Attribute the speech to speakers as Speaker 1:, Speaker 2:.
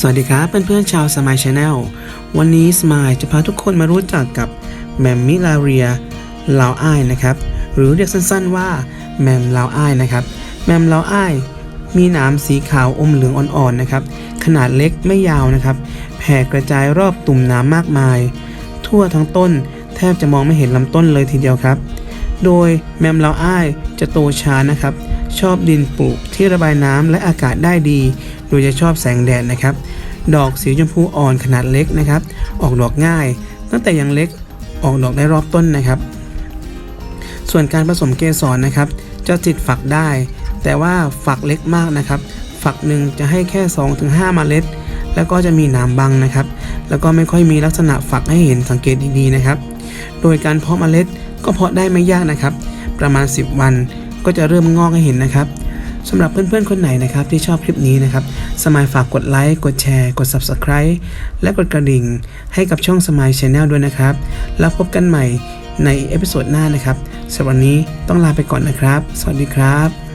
Speaker 1: สวัสดีครับเพื่อนๆชาวสมายชาแนลวันนี้สมายจะพาทุกคนมารู้จักกับแมมมิลาเรียลาวอ้ายนะครับ หรือเรียกสั้นๆว่าแมมลาวอ้ายนะครับ แมมลาวอ้ายมีหนามสีขาวอมเหลืองอ่อนๆนะครับ ขนาดเล็กไม่ยาวนะครับ แผ่กระจายรอบตุ่มน้ำมากมาย ทั่วทั้งต้น แทบจะมองไม่เห็นลำต้นเลยทีเดียวครับ โดยแมมลาวอ้ายจะโตช้านะครับ ชอบดินปลูกที่ระบายน้ำและอากาศได้ดี โดยจะชอบแสงแดดนะครับ ดอกสีชมพูอ่อนขนาดเล็กนะครับ ออกดอกง่าย ตั้งแต่ยังเล็กออกดอกได้รอบต้นนะครับ ส่วนการผสมเกสรนะครับ จะติดฝักได้ แต่ว่าฝักเล็กมากนะครับ ฝักหนึ่งจะให้แค่ 2-5เมล็ด แล้วก็จะมีหนามบังนะครับ แล้วก็ไม่ค่อยมีลักษณะฝักให้เห็นสังเกตดีๆนะครับ โดยการเพาะเมล็ดก็เพาะได้ไม่ยากนะครับ ประมาณ 10 วัน ก็จะเริ่มงอกให้เห็นนะครับสำหรับเพื่อนๆ คนไหนนะครับที่ชอบคลิปนี้นะครับ สมัยฝากกดไลค์ กดแชร์ กด Subscribe และกดกระดิ่ง ให้กับช่องสมัยช n แนลด้วยนะครับ แล้วพบกันใหม่ในเอพิโซดหน้านะครับสำหรับวันนี้ต้องลาไปก่อนนะครับ สวัสดีครับ